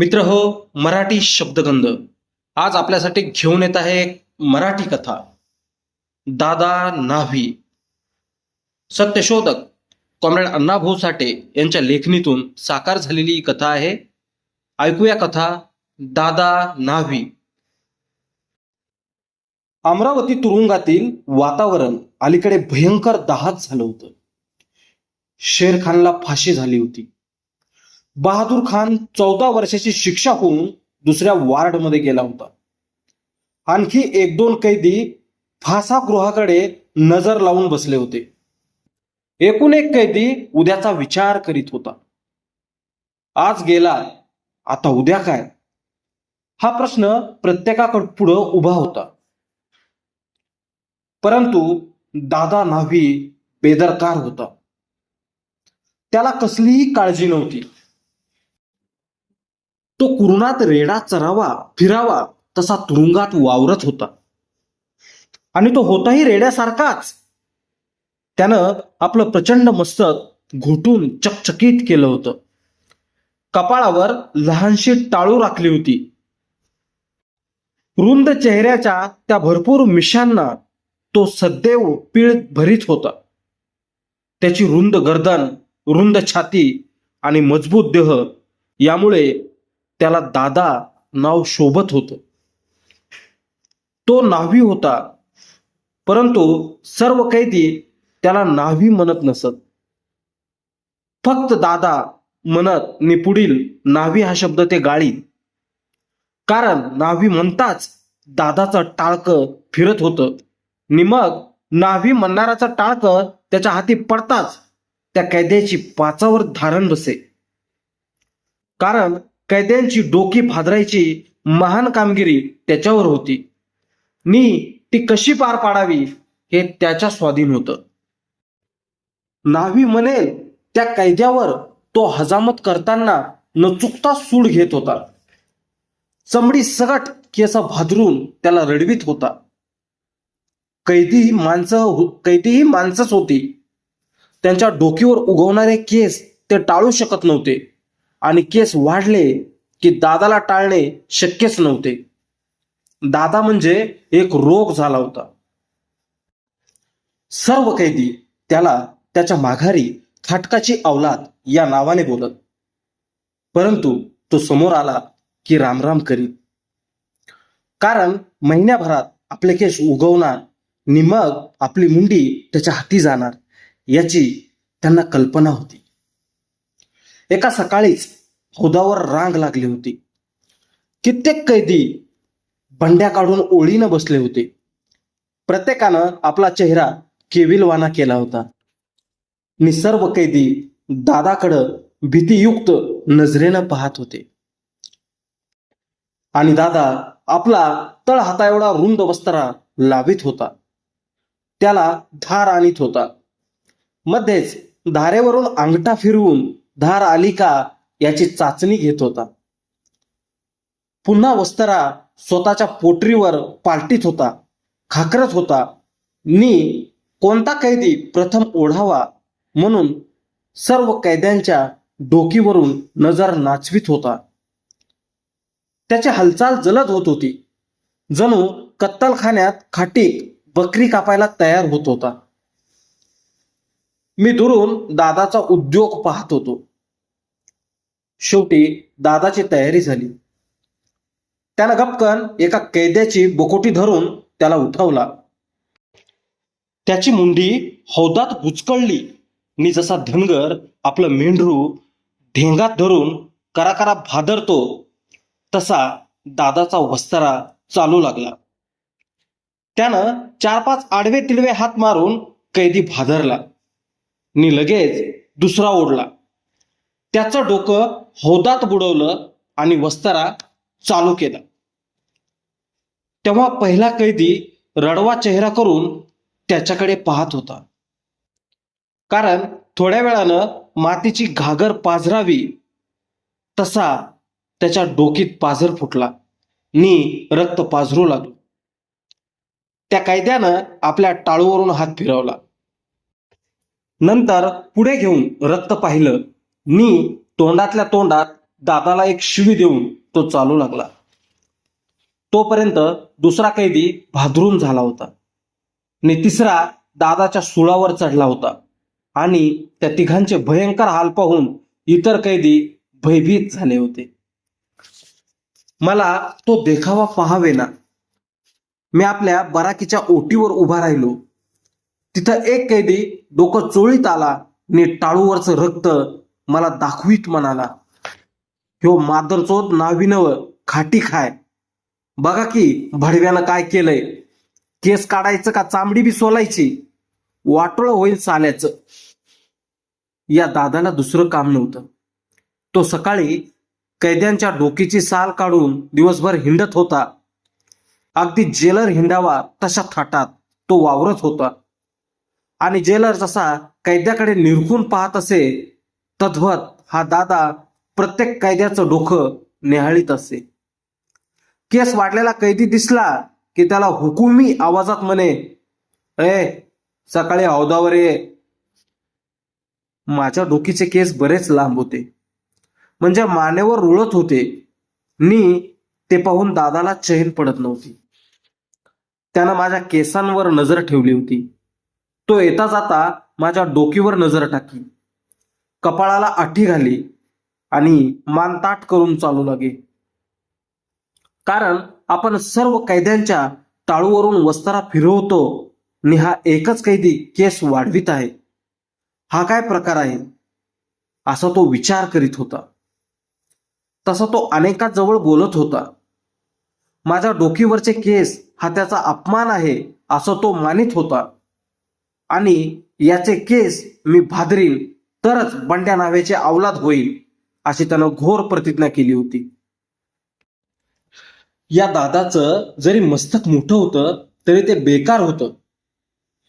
मित्र हो मराठी शब्दगंध. आज आपल्यासाठी घेऊन येत आहे एक मराठी कथा. दादा नाव्ही. सत्यशोधक कॉम्रेड अण्णाभाऊ साठे यांच्या लेखणीतून साकार झालेली ही कथा आहे. ऐकूया कथा दादा नाव्ही. अमरावती तुरुंगातील वातावरण अलीकडे भयंकर दहात झालं होतं. शेरखानला फाशी झाली होती. बहादूर खान चौदा वर्षाची शिक्षा होऊन दुसऱ्या वार्डमध्ये गेला होता. आणखी एक दोन कैदी फासागृहाकडे नजर लावून बसले होते. एकूण एक कैदी उद्याचा विचार करीत होता. आज गेला आता उद्या काय? हा प्रश्न प्रत्येकाकड पुढं उभा होता. परंतु दादा न्हावी बेदरकार होता. त्याला कसलीही काळजी नव्हती. तो कुरुणात रेडा चरावा फिरावा तसा तुरुंगात वावरत होता. आणि तो होताही रेड्यासारखाच. त्यानं आपलं प्रचंड मस्तक घोटून चकचकीत केलं होतं. कपाळावर लहानशी टाळू राखली होती. रुंद चेहऱ्याच्या त्या भरपूर मिशांना तो सदैव पीळ भरीत होता. त्याची रुंद गर्दन रुंद छाती आणि मजबूत देह यामुळे त्याला दादा नाव शोभत होतं. तो नाव्ही होता परंतु सर्व कैदी त्याला नाव्ही म्हणत नसत. फक्त दादा म्हणत नि पुढील नाव्ही हा शब्द ते गाळी कारण नाव्ही म्हणताच दादाचं टाळकं फिरत होतं. निमग नाव्ही म्हणणाराचा टाळकं त्याच्या हाती पडताच त्या कैद्याची पाचावर धारण बसे. कारण कैद्यांची डोकी भादरायची महान कामगिरी त्याच्यावर होती. नी ती कशी पार पाडावी हे त्याच्या स्वाधीन होतं. नावी म्हणेल त्या कैद्यावर तो हजामत करताना न चुकता सूड घेत होता. चमडी सगट केस भादरून त्याला रडवीत होता. कैदी ही माणसं हो, कैदी ही माणसंच होती. त्यांच्या डोकीवर उगवणारे केस ते टाळू शकत नव्हते. आणि केस वाढले की दादाला टाळणे शक्यच नव्हते. दादा म्हणजे एक रोग झाला होता. सर्व कैदी त्याला त्याच्या माघारी खाटकाची अवलाद या नावाने बोलत. परंतु तो समोर आला की रामराम करीत. कारण महिन्याभरात आपले केस उगवणार नि मग आपली मुंडी त्याच्या हाती जाणार याची त्यांना कल्पना होती. एका सकाळीच हौदावर रांग लागली होती. कित्येक कैदी बंड्या काढून ओळीनं बसले होते. प्रत्येकानं आपला चेहरा केविलवाना केला होता. निसर्व कैदी दादाकडं भीतीयुक्त नजरेनं पाहत होते. आणि दादा आपला तळ हाता एवढा रुंद वस्त्रा लावित होता. त्याला धार आणीत होता. मध्येच धारेवरून अंगठा फिरवून धार आली का याची चाचणी घेत होता. पुन्हा वस्त्रा स्वतःच्या पोटरीवर पालटीत होता. खाकरत होता. नी कोणता कैदी प्रथम ओढावा? म्हणून सर्व कैद्यांच्या डोकीवरून नजर नाचवीत होता. त्याची हालचाल जलद होत होती. जणू कत्तलखान्यात खाटीक बकरी कापायला तयार होत होता. मी दुरून दादाचा उद्योग पाहत होतो. शेवटी दादाची तयारी झाली. त्यानं गपकन एका कैद्याची बोकोटी धरून त्याला उठवला. त्याची मुंडी हौदात बुचकळली. मी जसा धनगर आपलं मेंढरू ढेंगात धरून कराकरा भादरतो तसा दादाचा वस्तारा चालू लागला. त्यानं चार पाच आडवे तिडवे हात मारून कैदी भादरला. नि लगेच दुसरा ओढला. त्याचं डोकं हौदात बुडवलं आणि वस्तारा चालू केला. तेव्हा पहिला कैदी रडवा चेहरा करून त्याच्याकडे पाहत होता. कारण थोड्या वेळानं मातीची घागर पाझरावी तसा त्याच्या डोकीत पाझर फुटला. नी रक्त पाझरू लागलं. त्या कैद्यानं आपल्या टाळूवरून हात फिरवला. नंतर पुढे घेऊन रक्त पाहिलं. नी तोंडातल्या तोंडात दादाला एक शिवी देऊन तो चालू लागला. तोपर्यंत दुसरा कैदी भादरून झाला होता. आणि तिसरा दादाच्या सुळावर चढला होता. आणि त्या तिघांचे भयंकर हाल पाहून इतर कैदी भयभीत झाले होते. मला तो देखावा पाहावेना. मी आपल्या बराकीच्या ओटीवर उभा राहिलो. तिथं एक कैदी डोकं चोळीत आला आणि टाळूवरचं रक्त मला दाखवीत म्हणाला. ह्यो मादरचोद नाविनव खाटी खाय. बघा की भडव्यानं काय केलंय. केस काढायचं का चांबडी बी सोलायची? वाटोळ होईल साल्याचं. या दादाला दुसरं काम नव्हतं. तो सकाळी कैद्यांच्या डोकीची साल काढून दिवसभर हिंडत होता. अगदी जेलर हिंडावा तशा थाटात. तो वावरत होता. आणि जेलर जसा कैद्याकडे निरखून पाहत असे तद्वत हा दादा प्रत्येक कैद्याचं डोकं निहाळीत असे केस वाढलेला कैदी दिसला की त्याला हुकुमी आवाजात म्हणे ए सकाळी हौदावर ये. माझ्या डोकीचे केस बरेच लांब होते. म्हणजे मानेवर रुळत होते. नी ते पाहून दादाला चैन पडत नव्हती. त्यानं माझ्या केसांवर नजर ठेवली होती. तो येता जाता माझ्या डोकीवर नजर टाकली कपाळाला आठी घाली आणि मानताट करून चालू लागे. कारण आपण सर्व कैद्यांच्या टाळूवरून वस्तारा फिरवतो आणि हा एकच कैदी केस वाढवित आहे. हा काय प्रकार आहे? असा तो विचार करीत होता. तसा तो अनेकांजवळ बोलत होता. माझ्या डोकीवरचे केस हा त्याचा अपमान आहे असं तो मानित होता. आणि याचे केस मी भादरीन. तरच बंड्या नावेचे अवलाद होईल अशी त्यानं घोर प्रतिज्ञा केली होती. या दादाचं जरी मस्तक मोठं होतं तरी ते बेकार होतं.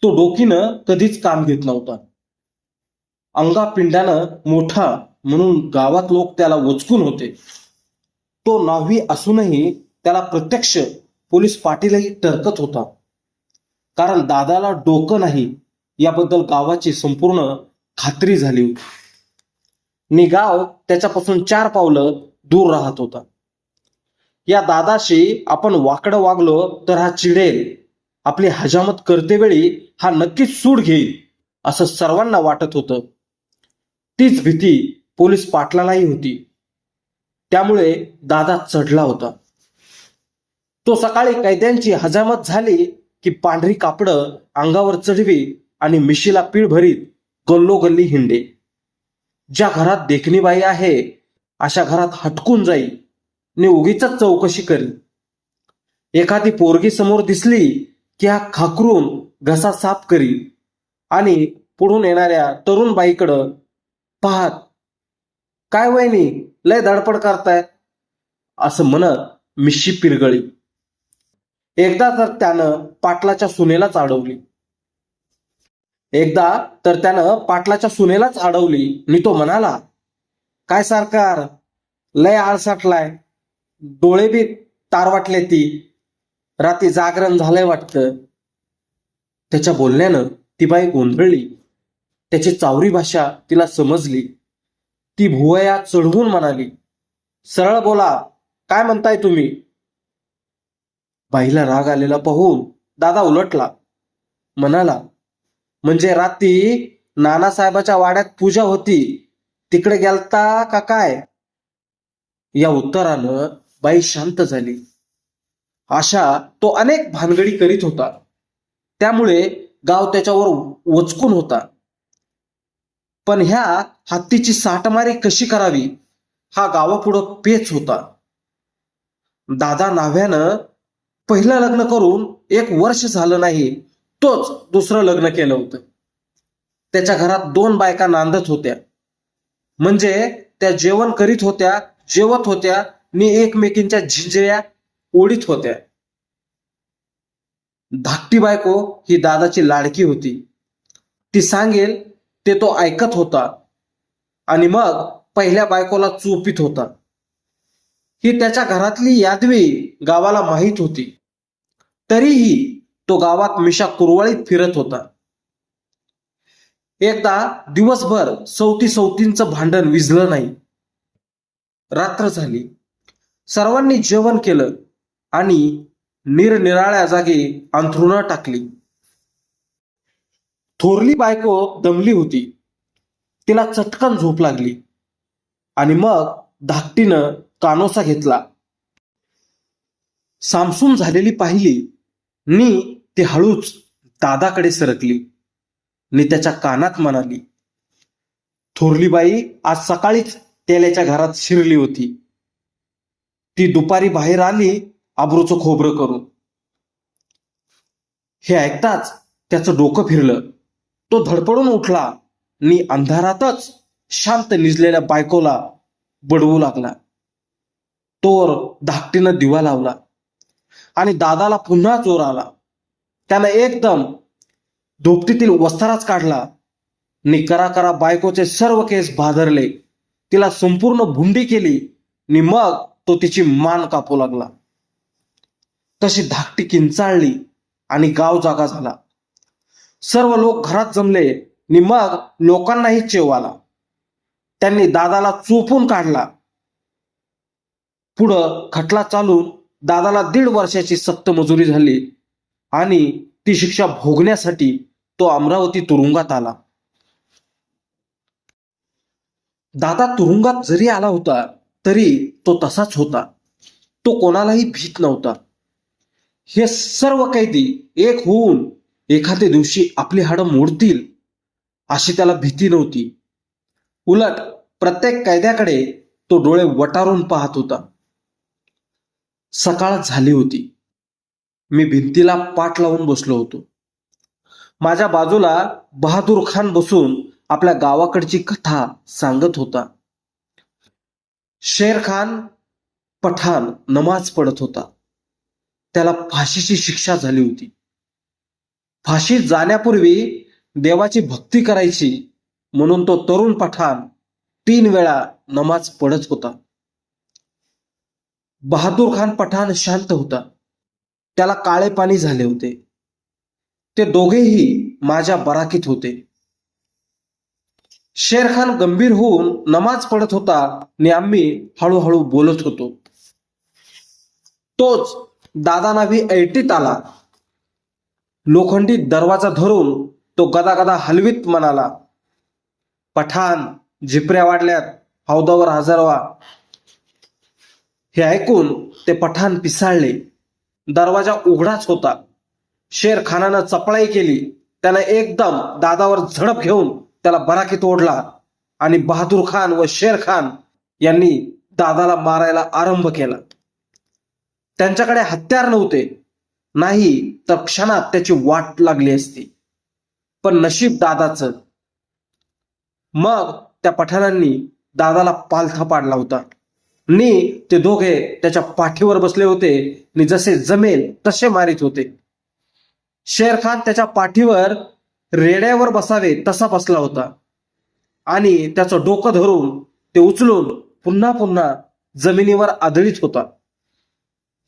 तो डोकीनं कधीच काम घेत नव्हता. अंगापिंडानं मोठा म्हणून गावात लोक त्याला वचकून होते. तो नावी असूनही त्याला प्रत्यक्ष पोलीस पाटीलही टरकत होता. कारण दादाला डोकं नाही याबद्दल गावाची संपूर्ण खात्री झाली होती. निगाव त्याच्यापासून चार पावलं दूर राहत होता. या दादाशी आपण वाकडं वागलो तर हा चिडेल. आपली हजामत करतेवेळी हा नक्कीच सूड घेईल असं सर्वांना वाटत होतं. तीच भीती पोलीस पाटलालाही होती. त्यामुळे दादा चढला होता. तो सकाळी कैद्यांची हजामत झाली की पांढरी कापडं अंगावर चढवी आणि मिशीला पीळ भरीत गल्लोगल्ली हिंडे. ज्या घरात देखणीबाई आहे अशा घरात हटकून जाई ने उगीच चौकशी करी. एखादी पोरगी समोर दिसली की हा खाकरून घसा साफ करी आणि पुढून येणाऱ्या तरुण बाईकडं पाहत काय वहिनी लय धडपड करताय? असं म्हणत मिशी पिरगळी. एकदा तर त्यानं पाटलाच्या सुनेलाच अडवली. एकदा तर त्यानं पाटलाच्या सुनेलाच अडवली. आणि तो म्हणाला काय सरकार? लय आळसाटलाय. डोळे बी तारवाटले ती. रात्री जागरण झालंय वाटतं. त्याच्या बोलण्यानं ती बाई गोंधळली. त्याची चावरी भाषा तिला समजली. ती भुवया चढवून म्हणाली सरळ बोला काय म्हणताय तुम्ही? बाईला राग आलेला पाहून दादा उलटला. म्हणाला म्हणजे रात्री नानासाहेबाच्या वाड्यात पूजा होती. तिकडे गेलता का काय? या उत्तरानं बाई शांत झाली. अशा तो अनेक भानगडी करीत होता. त्यामुळे गाव त्याच्यावर वचकून होता. पण ह्या हत्तीची साठमारी कशी करावी? हा गावापुढं पेच होता. दादा नाव्यानं पहिलं लग्न करून एक वर्ष झालं नाही तोच दुसरं लग्न केलं होतं. त्याच्या घरात दोन बायका नांदत होत्या. म्हणजे त्या जेवण करीत होत्या जेवत होत्या आणि एकमेकींच्या झिंजऱ्या ओढीत होत्या. धाकटी बायको ही दादाची लाडकी होती. ती सांगेल ते तो ऐकत होता. आणि मग पहिल्या बायकोला चोपित होता. ही त्याच्या घरातली यादवी गावाला माहीत होती. तरीही तो गावात मिशा कुरवाळीत फिरत होता. एकदा दिवसभर सौती सौतींचं भांडण विझलं नाही. रात्र झाली. सर्वांनी जेवण केलं आणि निरनिराळ्या जागी अंथरुणा टाकली. थोरली बायको दमली होती. तिला चटकन झोप लागली आणि मग धाकटीनं कानोसा घेतला. सामसूम झालेली पाहिली. नी ती हळूच दादाकडे सरकली. आणि त्याच्या कानात म्हणाली थोरली बाई आज सकाळीच तेल्याच्या घरात शिरली होती. ती दुपारी बाहेर आली आबरूचं खोबरं करून. हे ऐकताच त्याचं डोकं फिरलं. तो धडपडून उठला आणि अंधारातच शांत निजलेल्या बायकोला बडवू लागला. तोर धाकटीनं दिवा लावला आणि दादाला पुन्हा जोर आला. त्यानं एकदम धोपटीतील वस्त्राच काढला. नि करा करा बायकोचे सर्व केस भादरले. तिला संपूर्ण भुंडी केली. नि मग तो तिची मान कापू लागला. तशी धाकटी किंचाळली आणि गाव जागा झाला. सर्व लोक घरात जमले. नि मग लोकांनाही चेव आला. त्यांनी दादाला चोपून काढला. पुढं खटला चालून दादाला दीड वर्षाची सक्त मजुरी झाली. आणि ती शिक्षा भोगण्यासाठी तो अमरावती तुरुंगात आला. दादा तुरुंगात जरी आला होता तरी तो तसाच होता. तो कोणालाही भीत नव्हता. हे सर्व कैदी एक होऊन एखाद्या दिवशी आपली हाडं मोडतील अशी त्याला भीती नव्हती. उलट प्रत्येक कैद्याकडे तो डोळे वटारून पाहत होता. सकाळ झाली होती. मी भिंतीला पाठ लावून बसलो होतो. माझ्या बाजूला बहादूर खान बसून आपल्या गावाकडची कथा सांगत होता. शेर खान पठाण नमाज पडत होता. त्याला फाशीची शिक्षा झाली होती. फाशी जाण्यापूर्वी देवाची भक्ती करायची म्हणून तो तरुण पठाण तीन वेळा नमाज पडत होता. बहादूर खान पठाण शांत होता. त्याला काळे पाणी झाले होते. ते दोघेही माझ्या बराकीत होते. शेरखान गंभीर होऊन नमाज पडत होता आणि आम्ही हळूहळू बोलत होतो. तोच दादा नावी ऐटीत आला. लोखंडी दरवाजा धरून तो गदा गदा हलवीत म्हणाला पठाण झिपऱ्या वाढल्यात हौदावर हजारवा हे ऐकून ते पठाण पिसाळले. दरवाजा उघडाच होता. शेर खानानं चपळाई केली. त्यानं एकदम दादावर झडप घेऊन त्याला बराकीत ओढला आणि बहादूर खान व शेर खान यांनी दादाला मारायला आरंभ केला. त्यांच्याकडे हत्यार नव्हते. नाही तर क्षणात त्याची वाट लागली असती. पण नशीब दादाचं. मग त्या पठाणांनी दादाला पालथा पाडला होता. नी ते दोघे त्याच्या पाठीवर बसले होते. आणि जसे जमेल तसे मारित होते. शेर खान त्याच्या पाठीवर रेड्यावर बसावे तसा बसला होता. आणि त्याचं डोकं धरून ते उचलून पुन्हा पुन्हा जमिनीवर आदळीत होता.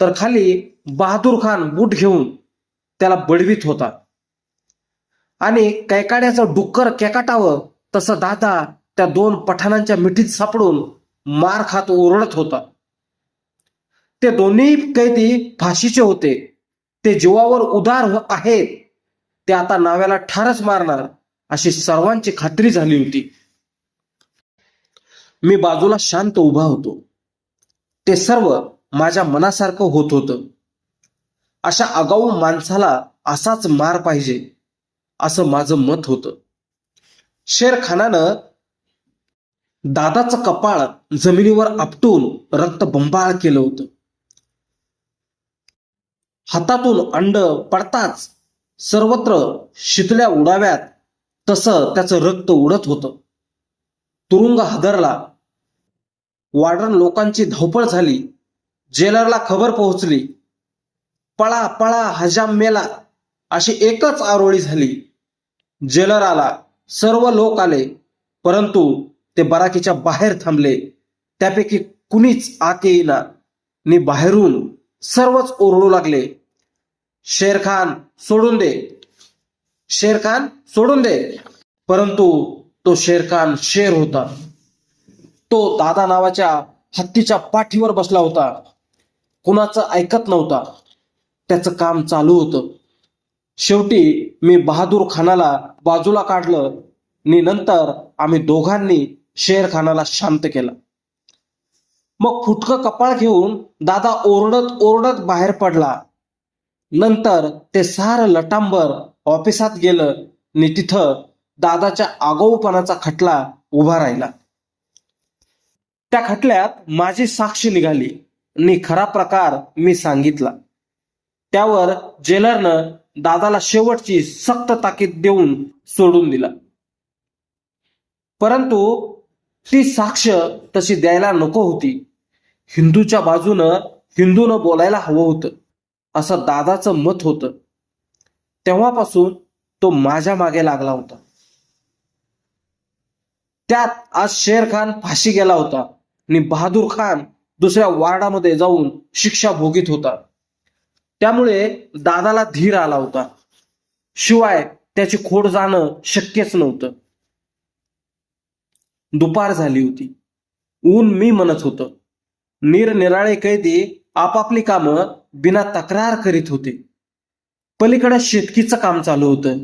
तर खाली बहादूर खान बूट घेऊन त्याला बडवीत होता. आणि कैकाड्याचं डुक्कर केकाटावं तसं दादा त्या दोन पठाणांच्या मिठीत सापडून मार खात ओरडत होता. ते दोन्ही कैदी फाशीचे होते. ते जीवावर उदार आहेत ते आता नाव्याला ठारच मारणार अशी सर्वांची खात्री झाली होती. मी बाजूला शांत उभा होतो. ते सर्व माझ्या मनासारखं होत होतं. अशा आगाऊ माणसाला असाच मार पाहिजे असं माझं मत होतं. शेरखानानं दादाचं कपाळ जमिनीवर आपटून रक्त बंबाळ केलं होतं. हातातून अंड पडताच सर्वत्र शितल्या उडाव्यात तसं त्याचं रक्त उडत होतं. तुरुंग हादरला. वाडरण लोकांची धावपळ झाली. जेलरला खबर पोहोचली. पळा पळा हजाम मेला अशी एकच आरोळी झाली. जेलर आला सर्व लोक आले परंतु ते बराकीच्या बाहेर थांबले. त्यापैकी कुणीच आत येईना. नि बाहेरून सर्वच ओरडू लागले. शेरखान सोडून दे. शेरखान सोडून दे. परंतु तो शेरखान शेर होता. तो दादा नावाच्या हत्तीच्या पाठीवर बसला होता. कुणाचं ऐकत नव्हता. त्याचं काम चालू होतं. शेवटी मी बहादूर खानाला बाजूला काढलं. आणि नंतर आम्ही दोघांनी शेर खानाला शांत केला. मग फुटकं कपाळ घेऊन दादा ओरडत ओरडत बाहेर पडला. नंतर ते सारं लटांबर ऑफिसात गेलं आणि तिथं दादाच्या आगाऊपणाचा खटला उभा राहिला. त्या खटल्यात माझी साक्ष निघाली आणि खरा प्रकार मी सांगितला. त्यावर जेलरनं दादाला शेवटची सक्त ताकीद देऊन सोडून दिला. परंतु ती साक्ष तशी द्यायला नको होती. हिंदूच्या बाजूनं हिंदूनं बोलायला हवं होतं. असं दादाचं मत होतं. तेव्हापासून तो माझ्या मागे लागला होता. त्यात आज शेर खान फाशी गेला होता आणि बहादूर खान दुसऱ्या वार्डामध्ये जाऊन शिक्षा भोगीत होता. त्यामुळे दादाला धीर आला होता. शिवाय त्याची खोड जाणं शक्यच नव्हतं. दुपार झाली होती. ऊन मी म्हणत होतं. निरनिराळे कैदी आपापली कामं बिना तक्रार करीत होते. पलीकडे शेतकीचं काम चालू होतं.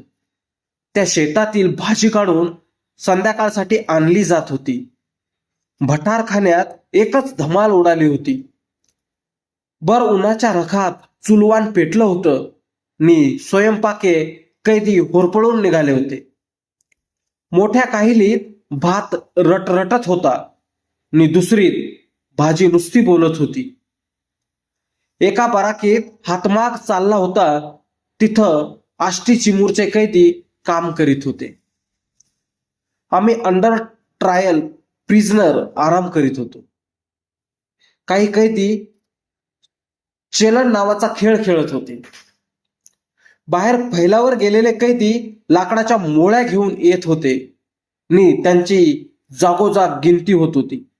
त्या शेतातील भाजी काढून संध्याकाळसाठी आणली जात होती. भटारखान्यात एकच धमाल उडाली होती. बर उन्हाच्या रखात चुलवान पेटलं होतं. नि स्वयंपाके कैदी होरपळून निघाले होते. मोठ्या काहिलीत भात रटरटत होता. आणि दुसरीत भाजी नुसती बोलत होती. एका बराकीत हातमाग चालला होता. तिथं आष्टी चिमूरचे कैदी काम करीत होते. आम्ही अंडर ट्रायल प्रिझनर आराम करीत होतो. काही कैदी चेलन नावाचा खेळ खेळत होते. बाहेर फैलावर गेलेले कैदी लाकडाच्या मोळ्या घेऊन येत होते. मी त्यांची जागोजाग गिनती होत होती.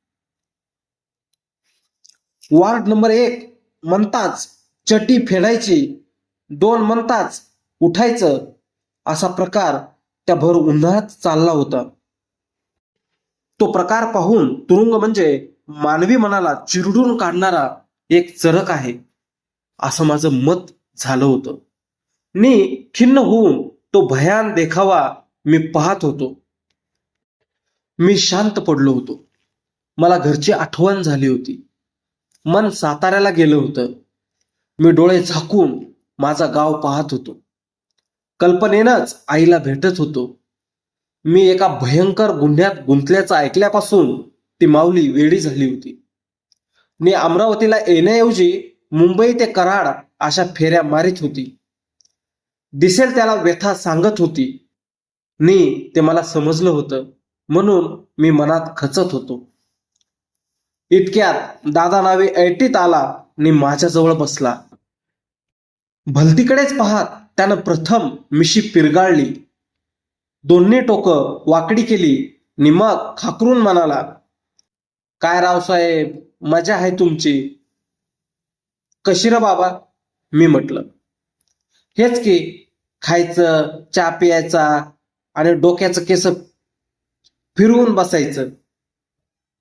वार्ड नंबर एक म्हणताच चटी फेडायची दोन म्हणताच उठायचं असा प्रकार त्या भर उन्हाळ्यात चालला होता. तो प्रकार पाहून तुरुंग म्हणजे मानवी मनाला चिरडून काढणारा एक चरक आहे असं माझं मत झालं होतं. मी खिन्न होऊन तो भयान देखावा मी पाहत होतो. मी शांत पडलो होतो. मला घरची आठवण झाली होती. मन साताऱ्याला गेलं होतं. मी डोळे झाकून माझा गाव पाहत होतो. कल्पनेनंच आईला भेटत होतो. मी एका भयंकर गुन्ह्यात गुंतल्याचं ऐकल्यापासून ती माऊली वेडी झाली होती. मी अमरावतीला येण्याऐवजी मुंबई ते कराड अशा फेऱ्या मारित होती. दिसेल त्याला व्यथा सांगत होती. नी ते मला समजलं होतं. म्हणून मी मनात खचत होतो. इतक्यात दादा नावे ऐटीत आला आणि माझ्याजवळ बसला. भलतीकडेच पाहत त्यानं प्रथम मिशी पिरगाळली. दोन्ही टोकं वाकडी केली आणि मग खाकरून म्हणाला काय रावसाहेब मजा आहे तुमची. कशी र बाबा? मी म्हटलं. हेच की खायचं चहा प्यायचा आणि डोक्याचं केस फिरवून बसायचं.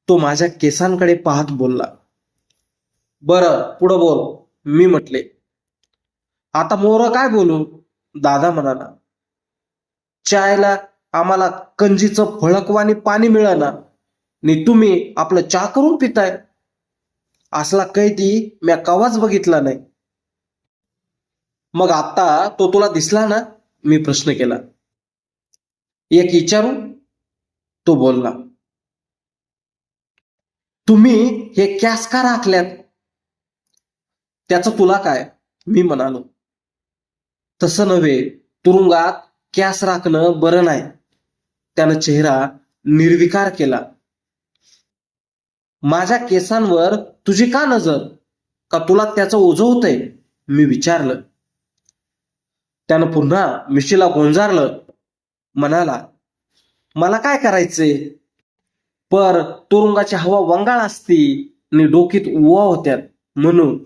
तो माझ्या केसांकडे पाहत बोलला. बरं पुढं बोल. मी म्हटले. आता मोर काय बोलू? दादा म्हणाला. चायला आम्हाला कंजीचं फळकवानी पाणी मिळाना नि तुम्ही आपलं चहा करून पिताय. असला कैदी म्या कवाच बघितला नाही. मग आता तो तुला दिसला ना? मी प्रश्न केला. एक विचारू तो बोलला तुम्ही हे कॅस का राखल्यात? त्याचं तुला काय? मी म्हणालो तसं नव्हे तुरुंगात कॅस राखणं बरं नाही. त्यानं चेहरा निर्विकार केला माझ्या केसांवर तुझी का नजर? का तुला त्याचं ओझ होतंय मी विचारलं. त्यानं पुन्हा मिशीला गोंजारलं म्हणाला मला काय करायचंय? पर तुरुंगाची हवा वंगाळ असती आणि डोकीत उवा होत्यात म्हणून.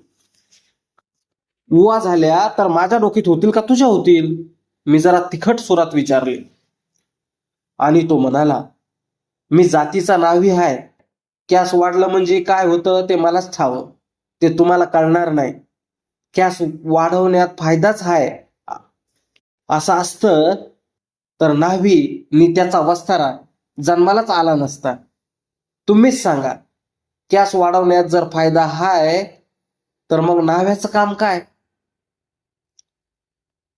उवा झाल्या तर माझ्या डोकीत होतील का तुझ्या होतील? मी जरा तिखट सुरात विचारले. आणि तो म्हणाला मी जातीचा नावी आहे कॅस वाढलं म्हणजे काय होतं ते मलाच ठावं. ते तुम्हाला कळणार नाही. कॅस वाढवण्यात फायदाच आहे असं असतं तर न्हावी नि त्याचा वस्तारा जन्मालाच आला नसता. तुम्हीच सांगा कॅस वाढवण्यात जर फायदा हाय तर मग न्हाव्याचं काम काय?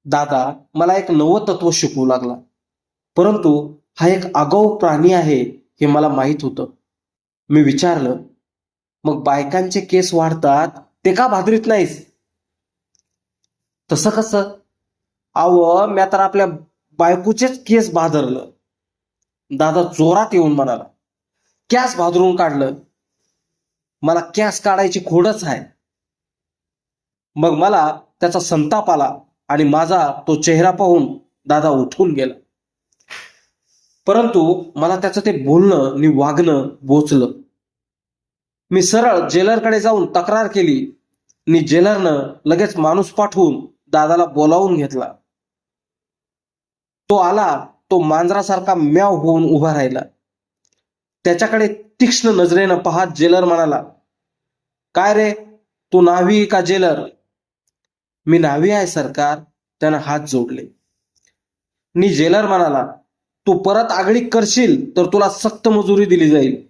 दादा मला एक नवं तत्व शिकवू लागला. परंतु हा एक आगाऊ प्राणी आहे हे मला माहीत होतं. मी विचारलं मग बायकांचे केस वाढतात ते का भादरीत नाहीस? तसं कसं? आव म्या तर आपल्या बायकोचेच केस भादरलं दादा जोरात येऊन म्हणाला कॅस भादरून काढलं. मला कॅस काढायची खोडच आहे. मग मला त्याचा संताप आला आणि माझा तो चेहरा पाहून दादा उठून गेला. परंतु मला त्याचं ते बोलणं आणि वागणं बोचलं. मी सरळ जेलरकडे जाऊन तक्रार केली. आणि जेलरनं लगेच माणूस पाठवून दादाला बोलावून घेतला. तो आला तो मांजरासारखा म्याव होऊन उभा राहिला. त्याच्याकडे तीक्ष्ण नजरेनं पाहत जेलर म्हणाला काय रे तू नावी का जेलर? मी नावी आहे सरकार. त्यानं हात जोडले. मी जेलर म्हणाला तू परत आगळी करशील तर तुला सक्त मजुरी दिली जाईल.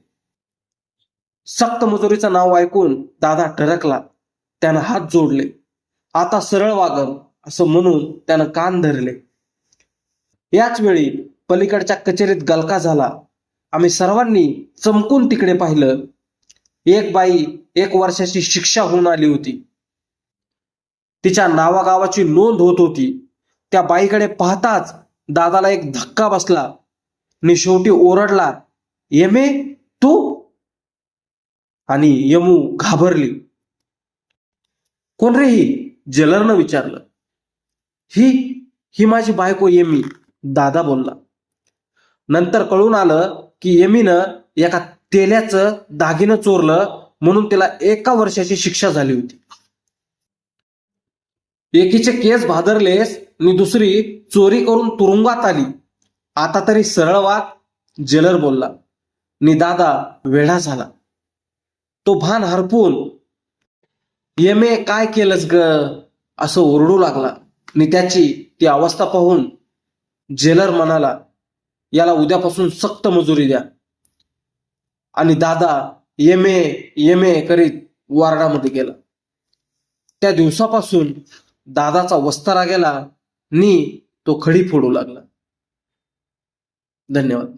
सक्त मजुरीचं नाव ऐकून दादा टरकला त्यानं हात जोडले. आता सरळ वागल असं म्हणून त्यानं कान धरले. याच वेळी पलीकडच्या कचेरीत गलका झाला. आम्ही सर्वांनी चमकून तिकडे पाहिलं. एक बाई एक वर्षाची शिक्षा होऊन आली होती. तिच्या नावागावाची नोंद होत होती. त्या बाईकडे पाहताच दादाला एक धक्का बसला. आणि शेवटी ओरडला यमे तू? आणि यमू घाबरली. कोण रे ही? जेलरनं विचारलं. ही ही माझी बायको येमी. दादा बोलला. नंतर कळून आलं की यमीनं एका तेल्याचं दागिनं चोरलं म्हणून तिला एका वर्षाची शिक्षा झाली होती. एकीचे केस भादरलेस आणि दुसरी चोरी करून तुरुंगात आली. आता तरी सरळ वाग जेलर बोलला नि दादा वेढा झाला. तो भान हरपून येमे काय केलंस ग? असं ओरडू लागला. नि त्याची ती अवस्था पाहून जेलर म्हणाला याला उद्यापासून सक्त मजुरी द्या. आणि दादा एम ए एम ए करीत वार्डामध्ये गेला. त्या दिवसापासून दादाचा वस्तारा गेला नी तो खडी फोडू लागला. धन्यवाद.